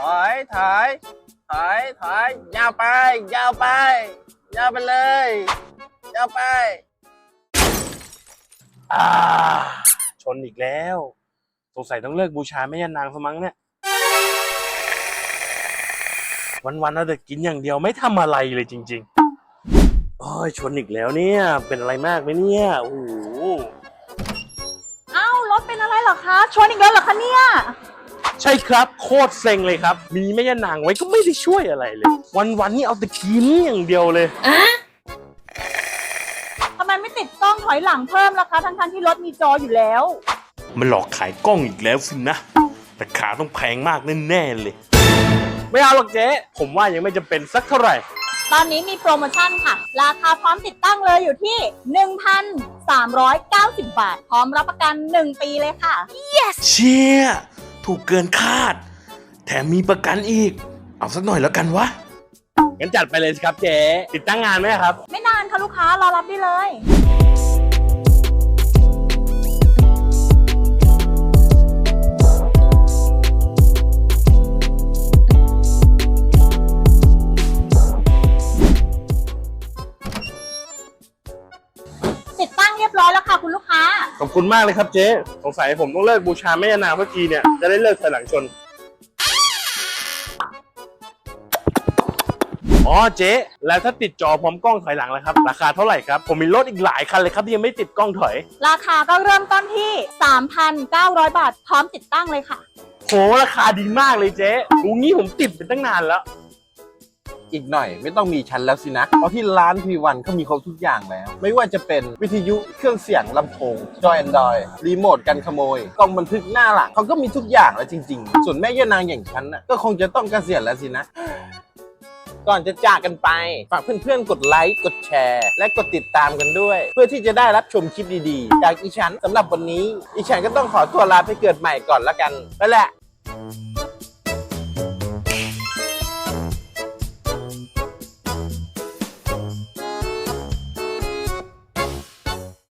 ถอยถอยถอยยาวไป ยาวไป ยาวไปเลย ยาวไปอ่าชนอีกแล้ว สงสัยต้องเลิกบูชาแม่ย่านางสมั้งเนี่ย วันๆเอาแต่กินอย่างเดียวไม่ทำอะไรเลยจริง ๆ โอ้ยชนอีกแล้วเนี่ย เป็นอะไรมากไหมเนี่ยโอ้โห เอ้ารถเป็นอะไรเหรอคะ ชนอีกแล้วเหรอคะเนี่ย ใช่ครับโคตรเซ็งเลยครับ มีแม่ย่านางไว้ก็ไม่ได้ช่วยอะไรเลยวันๆนี่เอาแต่กินอย่างเดียวเลย ทำไมไม่ติดกล้องถอยหลังเพิ่มล่ะคะ ทั้งๆที่รถมีจออยู่แล้ว มันหลอกขายกล้องอีกแล้วสินะแต่ขาต้องแพงมากแน่ๆเลย ไม่เอาหรอกเจ๊ผมว่ายังไม่จำเป็นสักเท่าไหร่ ตอนนี้มีโปรโมชั่นค่ะ ราคาพร้อมติดตั้งเลยอยู่ที่ 1,390 บาท พร้อมรับประกัน 1 ปีเลยค่ะ เชี่ย ถูกเกินคาด แถมมีประกันอีก เอาสักหน่อยแล้วกันวะ งั้นจัดไปเลยสิครับเจ๊ติดตั้งงานไหมครับ ไม่นานค่ะลูกค้ารอรับได้เลย ติดตั้งเรียบร้อยแล้วค่ะคุณลูกค้า ขอบคุณมากเลยครับเจ๊ สงสัยผมต้องเลิกบูชาแม่ยานางเมื่อกี้เนี่ย จะได้เลิกถอยหลังชน อ๋อเจ๊ แล้วถ้าติดจอพร้อมกล้องถอยหลังแล้วครับ ราคาเท่าไหร่ครับ ผมมีรถอีกหลายคันเลยครับที่ยังไม่ติดกล้องถอย ราคาก็เริ่มต้นที่ 3,900 บาท พร้อมติดตั้งเลยค่ะ โหราคาดีมากเลยเจ๊รู้งี้ผมติดไปตั้งนานแล้ว อีกหน่อย ไม่ต้องมีชั้นแล้วสินะ เพราะที่ร้านพีวันเขามีครบทุกอย่างแล้ว ไม่ว่าจะเป็นวิทยุเครื่องเสียงลำโพงจอยแอนดรอยรีโมทกันขโมยกล้องบันทึกหน้าหลังเขาก็มีทุกอย่างแล้วจริง ๆ ส่วนแม่ย่านางอย่างฉันน่ะก็คงจะต้องเกษียณแล้วสินะก่อนจะจากกันไป ฝากเพื่อนๆ กดไลค์ กดแชร์ และกดติดตามกันด้วย เพื่อที่จะได้รับชมคลิปดีๆ จากอีฉันสำหรับวันนี้ อีฉันก็ต้องขอตัวลาไปเกิดใหม่ก่อนละกัน ไปแหละ